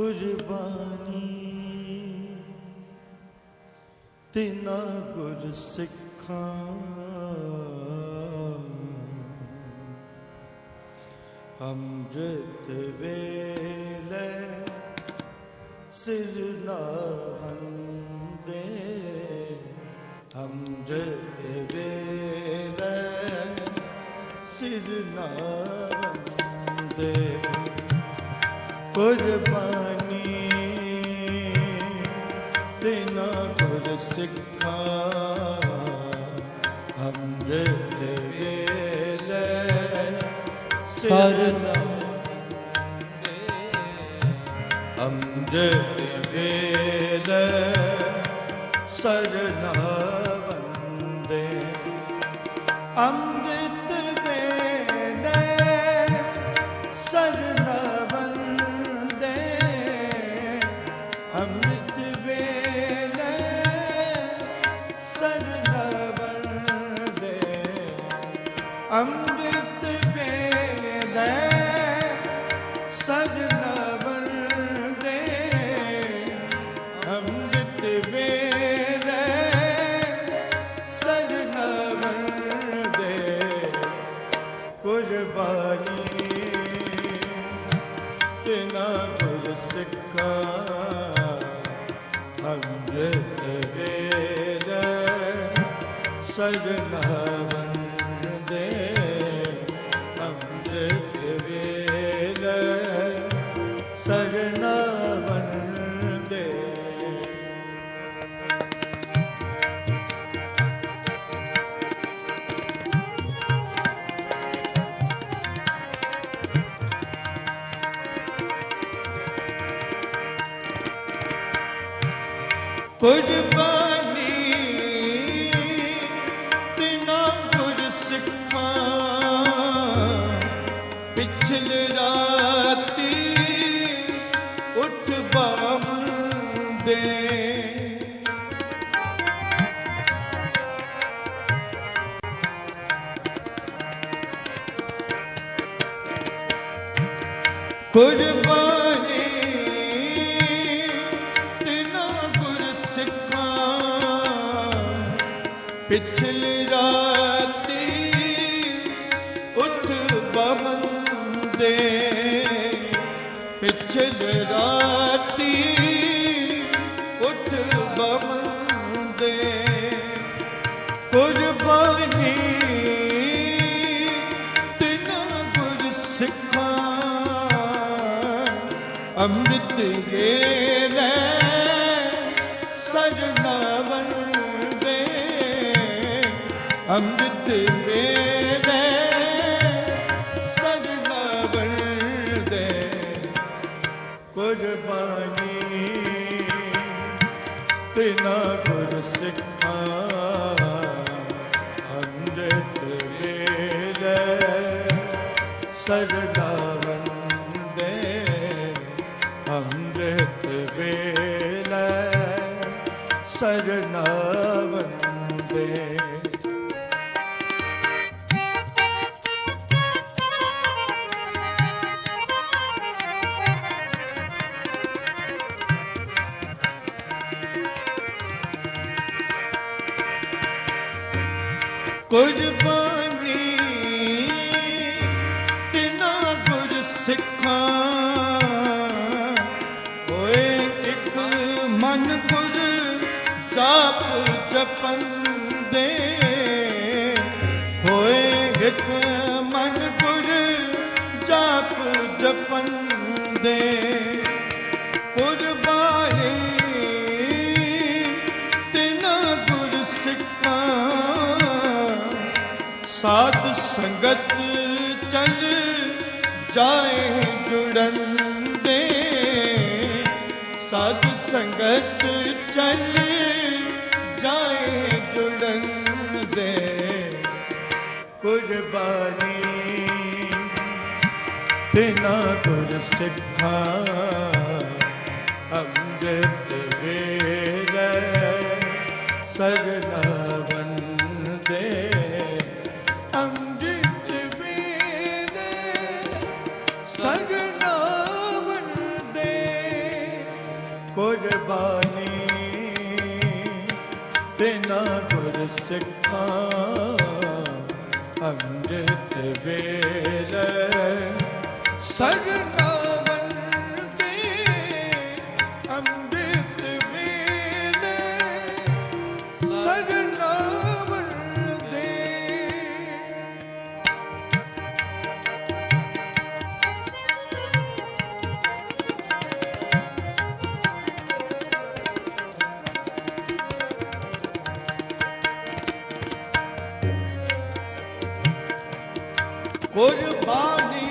ਕੁਰਬਾਨੀ। ਤਿਨਾ ਗੁਰ ਸਿੱਖਾਂ। ਅੰਮ੍ਰਿਤ ਵੇਲੇ ਸਿਰ ਨਾਵੰਦੇ ਅੰਮ੍ਰਿਤ ਵੇਲੇ ਸਿਰ ਨਾਵੰਦੇ ਕੁਰਬਾਨੀ ਦੇਨਾ ਗੁਰ ਸਿੱਖਾਂ ਅੰਮ੍ਰਿਤ ਵੇਲੇ ਸਰਨ ਅੰਮ੍ਰਿਤ ਵੇਲੇ ਸਰਨਾ ਵੰਦੇ ਅੰਮ੍ਰਿਤ ਅੰਮ੍ਰਿਤ ਸਜਣਾ ਵੰਦੇ ਅੰਮ੍ਰਿਤ ਵੇਲੇ ਸਜਣਾ ਵੰਦੇ ਕੁਰਬਾਨੀ ਪਿਛਲ ਰਾਤੀ ਉੱਠ ਬਾਮਦੇ ਕੁਰਬਾਨੀ ਤਿਨਾ ਗੁਰ ਸਿੱਖਾਂ ਪਿਛਲੇ ਪਿਛਲੀ ਰਾਤੀ ਉੱਠ ਬਵੰਦੇ ਕੁਰਬਾਨੀ ਤਿਨਾ ਗੁਰ ਸਿੱਖਾਂ ਅੰਮ੍ਰਿਤ ਵੇਲੇ ਸਜਣਾ ਵੰਦੇ ਅੰਮ੍ਰਿਤ ਵੇਲੇ ਕੁਰਬਾਨੀ ਤਿਨਾ ਗੁਰ ਸਿੱਖਾਂ ਅੰਮ੍ਰਿਤ ਵੇਲੇ ਸਜਣਾ ਵੰਦੇ ਅੰਮ੍ਰਿਤ ਵੇਲੇ ਸਜਣਾ ਕੁਰਬਾਨੀ, ਤਿਨਾ ਗੁਰ ਸਿੱਖਾਂ। ਹੋਏ ਇੱਕ ਮਨ ਗੁਰ ਜਾਪ ਜਪਨ ਦੇ। ਹੋਏ ਇੱਕ ਮਨ ਗੁਰ ਜਾਪ ਜਪਨ ਦੇ। ਕੁਰਬਾਨੀ ਤਿਨਾ ਗੁਰ ਸਿੱਖਾਂ। ਸਾਧ ਸੰਗਤ ਚਲ ਜਾਏ ਜੁੜਨ ਦੇ। ਸਾਧ ਸੰਗਤ ਚਲ ਜਾਏ ਜੁੜਨ ਦੇ। ਕੁਰਬਾਨੀ ਤਿਨਾ ਗੁਰ ਸਿੱਖਾਂ ਅੰਮ੍ਰਿਤ ਵੇਲੇ। ਸਜਣਾ ਤੇਨਾ ਗੁਰ ਸਿੱਖਾਂ ਅੰਮ੍ਰਿਤ ਵੇਲੇ ਸਰਨਾਵਨ ਕੁਰਬਾਨੀ